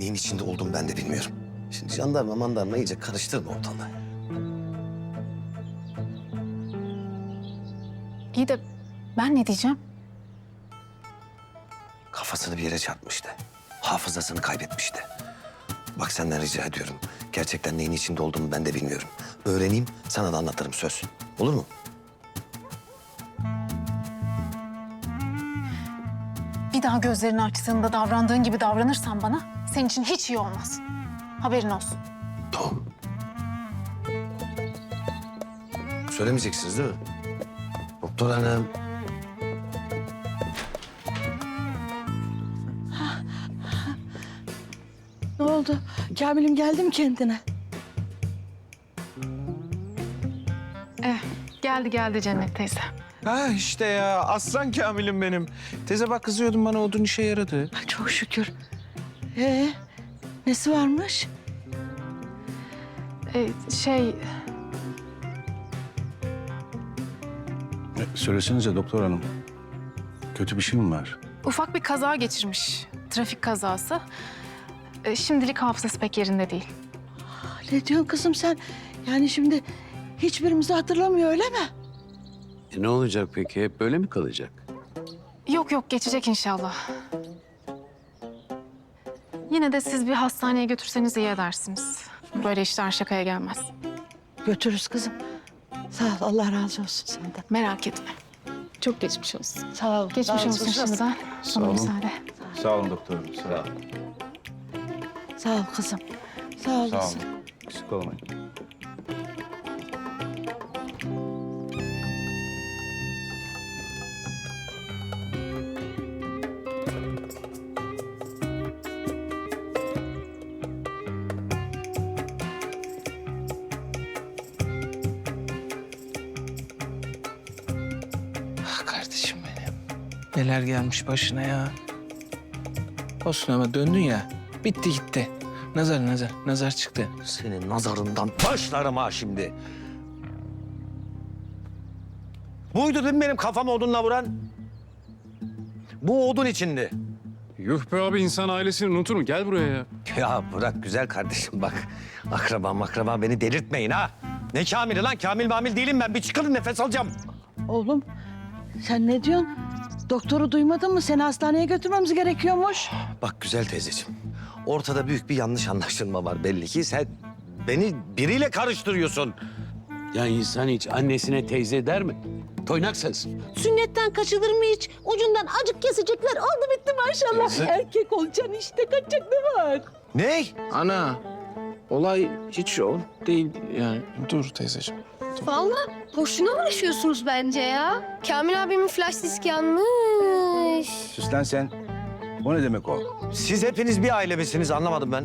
neyin içinde olduğumu ben de bilmiyorum. Şimdi jandarma mandarma iyice karıştırma ortalığı. İyi de ben ne diyeceğim? Kafasını bir yere çarpmıştı. Hafızasını kaybetmişti. Bak senden rica ediyorum. Gerçekten neyin içinde olduğumu ben de bilmiyorum. Öğreneyim, sana da anlatırım söz. Olur mu? Bir daha gözlerinin açtığında davrandığın gibi davranırsan bana senin için hiç iyi olmaz. Haberin olsun. Tamam. Söylemeyeceksiniz değil mi? Doktor hanım. Ne oldu? Kamil'im geldi mi kendine? Eh, geldi geldi Cennet teyze. Ha işte ya aslan Kamil'im benim. Teyze bak kızıyordun bana odun işe yaradı. Çok şükür. Ee, nesi varmış? Ee, şey, E, Söylesenize doktor hanım. Kötü bir şey mi var? ufak bir kaza geçirmiş. Trafik kazası. Ee, şimdilik hafızası pek yerinde değil. Ne diyorsun kızım sen? Yani şimdi hiçbirimizi hatırlamıyor öyle mi? E ne olacak peki? Hep böyle mi kalacak? Yok yok geçecek inşallah. Yine de siz bir hastaneye götürseniz iyi edersiniz. Böyle işler şakaya gelmez. Götürürüz kızım. Sağ ol Allah razı olsun senden. Merak etme. Çok geçmiş olsun. Sağ ol. Geçmiş olsun şimdiden. Sana olun. müsaade. Sağ olun doktorum. Sağ olun. Sağ ol kızım. Sağ ol. Sağ olun. Eksik olmayın. Neler gelmiş başına ya. Olsun ama döndün ya. Bitti gitti. Nazar nazar. Nazar çıktı. Senin nazarından başlarım ha şimdi. Buydu değil mi benim kafam odunla vuran? Bu odun içindi. Yuh be abi insan ailesini unutur mu? Gel buraya ya. Ya bırak güzel kardeşim bak. Akraba makraba beni delirtmeyin ha. Ne Kamil'i lan? Kamil mamil değilim ben. Bir çıkın nefes alacağım. Oğlum sen ne diyorsun? Doktoru duymadın mı? Seni hastaneye götürmemiz gerekiyormuş. Bak güzel teyzeciğim. Ortada büyük bir yanlış anlaşılma var belli ki. Sen beni biriyle karıştırıyorsun. Ya insan hiç annesine teyze der mi? Toynak sensin. Sünnetten kaçılır mı hiç? Ucundan acık kesecekler. Oldu bitti maşallah. Erkek olacaksın işte. Kaçacak ne var? Ne? Ana. Olay hiç o değil yani. Dur teyzeciğim. Vallahi boşuna uğraşıyorsunuz bence ya. Kamil abimin flash diski yanmış. Sus lan sen. O ne demek o? Siz hepiniz bir aile misiniz anlamadım ben.